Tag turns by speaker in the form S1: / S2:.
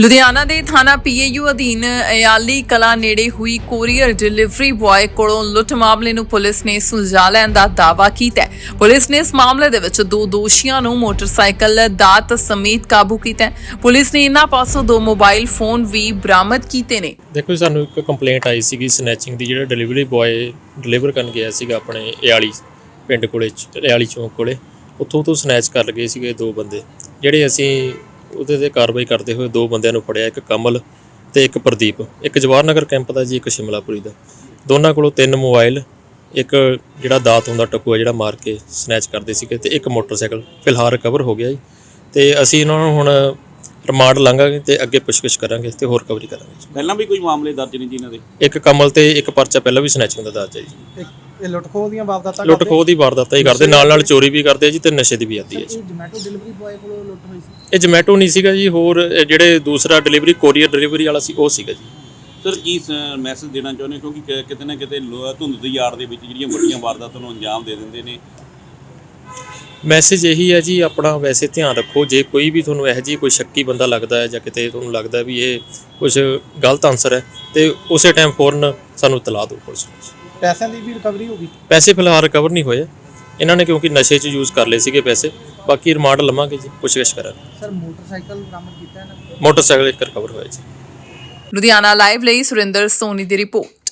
S1: ਲੁਧਿਆਣਾ ਦੇ ਥਾਣਾ ਪੀਏਯੂ ਅਧੀਨ ਅਯਾਲੀ ਕਲਾ ਨੇੜੇ ਹੋਈ ਕੋਰੀਅਰ ਡਿਲੀਵਰੀ ਬੁਆਏ ਕੋਲੋਂ ਲੁੱਟ ਮਾਮਲੇ ਨੂੰ ਪੁਲਿਸ ਨੇ ਸੁਲਝਾ ਲੈਣ ਦਾ ਦਾਅਵਾ ਕੀਤਾ ਹੈ। ਪੁਲਿਸ ਨੇ ਇਸ ਮਾਮਲੇ ਦੇ ਵਿੱਚ ਦੋ ਦੋਸ਼ੀਆਂ ਨੂੰ ਮੋਟਰਸਾਈਕਲ ਦਾਤ ਸਮੇਤ ਕਾਬੂ ਕੀਤਾ ਹੈ। ਪੁਲਿਸ ਨੇ ਇਹਨਾਂ ਪਾਸੋਂ ਦੋ ਮੋਬਾਈਲ ਫੋਨ ਵੀ ਬਰਾਮਦ ਕੀਤੇ ਨੇ।
S2: ਦੇਖੋ ਜੀ, ਸਾਨੂੰ ਇੱਕ ਕੰਪਲੇਂਟ ਆਈ ਸੀਗੀ ਸਨੈਚਿੰਗ ਦੀ ਜਿਹੜਾ ਡਿਲੀਵਰੀ ਬॉय ਡਿਲੀਵਰ ਕਰਨ ਗਿਆ ਸੀਗਾ ਆਪਣੇ ਇਆਲੀ ਪਿੰਡ ਕੋਲੇ ਚ- ਇਆਲੀ ਚੌਂਕ ਕੋਲੇ। ਉੱਥੋਂ ਤੋਂ ਸਨੈਚ ਕਰ ਲਏ ਸੀਗੇ ਦੋ ਬੰਦੇ। ਜਿਹੜੇ ਅਸੀਂ ਉਹਦੇ ਤੇ ਕਾਰਵਾਈ ਕਰਦੇ ਹੋਏ ਦੋ ਬੰਦਿਆਂ ਨੂੰ ਫੜਿਆ, ਇੱਕ ਕਮਲ ਤੇ ਇੱਕ ਪ੍ਰਦੀਪ। ਇੱਕ ਜਵਾਹਰ ਨਗਰ ਕੈਂਪ ਦਾ ਜੀ, ਇੱਕ ਸ਼ਿਮਲਾਪੁਰੀ ਦਾ। ਦੋਨਾਂ ਕੋਲੋਂ ਤਿੰਨ ਮੋਬਾਈਲ, ਇੱਕ ਜਿਹੜਾ ਦਾਤ ਹੁੰਦਾ ਟੱਕੂਆ ਜਿਹੜਾ ਮਾਰ ਕੇ ਸਨੈਚ ਕਰਦੇ ਸੀਗੇ ਤੇ ਇੱਕ ਮੋਟਰਸਾਈਕਲ। ਫਿਲਹਾਲ ਰਿਕਵਰ ਹੋ ਗਿਆ ਜੀ। ਤੇ ਅਸੀਂ ਇਹਨਾਂ ਨੂੰ ਹੁਣ ਰਿਮਾਂਡ ਲਾਂਘਾਂਗੇ ਤੇ ਅੱਗੇ ਪੁੱਛਗਿੱਛ ਕਰਾਂਗੇ ਤੇ ਹੋਰ ਕਵਰੀ ਕਰਾਂਗੇ।
S3: ਪਹਿਲਾਂ ਵੀ ਕੋਈ ਮਾਮਲੇ ਦਰਜ ਨਹੀਂ ਜੀ ਇਹਨਾਂ ਦੇ?
S2: ਇੱਕ ਕਮਲ ਤੇ ਇੱਕ ਪਰਚਾ ਪਹਿਲਾਂ ਵੀ ਸਨੈਚਿੰਗ ਦਾ ਦਰਜ ਹੈ ਜੀ।
S4: ਇੱਕ ਇਹ ਲੁੱਟ ਖੋਹ ਦੀਆਂ ਵਾਰਦਾਤਾਂ
S2: ਲੁੱਟ ਖੋਹ ਦੀ ਵਾਰਦਾਤਾਂ ਹੀ ਕਰਦੇ ਨਾਲ ਨਾਲ ਚੋਰੀ ਵੀ ਕਰਦੇ ਆ ਜੀ ਤੇ ਨਸ਼ੇ ਦੀ ਵੀ ਆਦੀ ਹੈ ਜੀ।
S4: ਜੋਮੈਟੋ ਡਿਲੀਵਰੀ ਬॉय ਕੋਲੋਂ ਲੁੱਟ ਹੋਈ ਸੀ?
S2: ਇਹ ਜਮੈਟੋ ਨਹੀਂ ਸੀਗਾ ਜੀ ਹੋਰ ਇਹ ਜਿਹੜੇ ਦੂਸਰਾ ਡਿਲੀਵਰੀ ਕੋਰੀਅਰ ਡਿਲੀਵਰੀ ਵਾਲਾ ਸੀ ਉਹ ਸੀਗਾ ਜੀ।
S3: ਸਰ ਕੀ ਮੈਸੇਜ ਦੇਣਾ ਚਾਹੁੰਦੇ ਕਿਉਂਕਿ ਕਿ- ਕਿਤੇ ਨਾ ਕਿਤੇ ਲੋ- ਧੁੰਦ ਦੀ ਯਾਰ ਦੇ ਵਿੱਚ ਜਿਹੜੀਆਂ ਵੱਡੀਆਂ ਵਾਰਦਾਤਾਂ ਨੂੰ ਅੰਜਾਮ ਦੇ ਦਿੰਦੇ ਨੇ
S2: ਮੈਸੇਜ ਇਹੀ ਹੈ ਜੀ ਆਪਣਾ ਵੈਸੇ ਧਿਆਨ ਰੱਖੋ। ਜੇ ਕੋਈ ਵੀ ਤੁਹਾਨੂੰ ਇਹੋ ਜਿਹੀ ਕੋਈ ਸ਼ੱਕੀ ਬੰਦਾ ਲੱਗਦਾ ਹੈ ਜਾਂ ਕਿਤੇ ਤੁਹਾਨੂੰ ਲੱਗਦਾ ਵੀ ਇਹ ਕੁਝ ਗਲਤ ਆਨਸਰ ਹੈ ਤੇ ਉਸੇ ਟਾਈਮ ਫੌਰਨ ਸਾਨੂੰ ਇਤਲਾਹ ਦਿਓ ਪੁਲਿਸ ਨੂੰ।
S4: ਪੈਸਿਆਂ ਦੀ ਵੀ ਰਿਕਵਰੀ ਹੋ ਗਈ?
S2: ਪੈਸੇ ਫਿਲਹਾਲ ਰਿਕਵਰ ਨਹੀਂ ਹੋਏ। ਇਹਨਾਂ ਨੇ ਕਿਉਂਕਿ ਨਸ਼ੇ 'ਚ ਯੂਜ਼ ਕਰ ਲਏ ਸੀਗੇ ਪੈਸੇ। ਬਾਕੀ ਰਿਮਾਂਡ ਲਵਾਂਗੇ ਜੀ ਪੁੱਛਗਿੱਛ ਕਰਾਂਗੇ।
S4: ਸਰ ਮੋਟਰਸਾਈਕਲ ਬਰਾਮਦ ਕੀਤਾ ਇਹਨਾਂ ਨੇ?
S2: ਮੋਟਰਸਾਈਕਲ ਇੱਕ ਰਿਕਵਰ ਹੋਇਆ ਜੀ।
S1: ਲੁਧਿਆਣਾ ਲਾਈਵ ਲਈ ਸੁਰਿੰਦਰ ਸੋਨੀ ਦੀ ਰਿਪੋਰਟ।